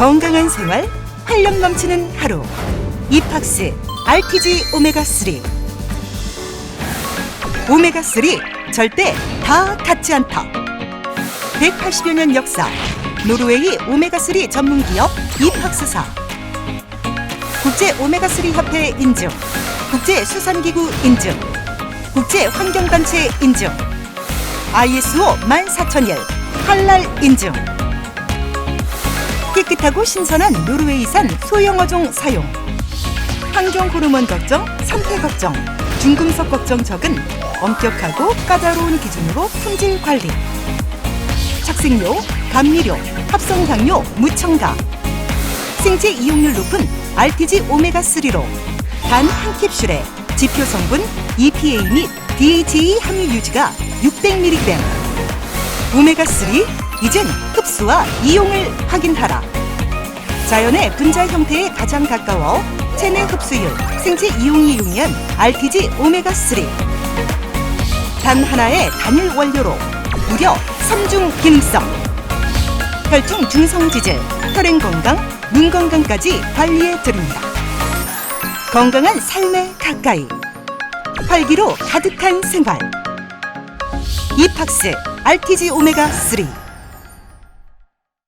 건강한 생활, 활력 넘치는 하루. 이팍스 RTG 오메가 3. 오메가 3 절대 다 같지 않다. 180여 년 역사. 노르웨이 오메가 3 전문 기업 이팍스사. 국제 오메가 3 협회 인증. 국제 수산기구 인증. 국제 환경단체 인증. ISO 14001 할랄 인증. 깨끗하고 신선한 노르웨이산 소형어종 사용. 환경 호르몬 걱정, 상태 걱정, 중금속 걱정 적은 엄격하고 까다로운 기준으로 품질 관리. 착색료, 감미료, 합성향료 무첨가. 생체 이용률 높은 RTG 오메가3로 단 한 캡슐에 지표 성분 EPA 및 DHA 함유 유지가 600mg. 오메가3 이젠 흡수와 이용을 확인하라. 자연의 분자 형태에 가장 가까워 체내 흡수율, 생체 이용이 용이한 RTG 오메가3. 단 하나의 단일 원료로 무려 3중 기능성. 혈중 중성 지질, 혈행 건강, 눈 건강까지 관리해 드립니다. 건강한 삶에 가까이. 활기로 가득한 생활. 이팍스 RTG 오메가 3.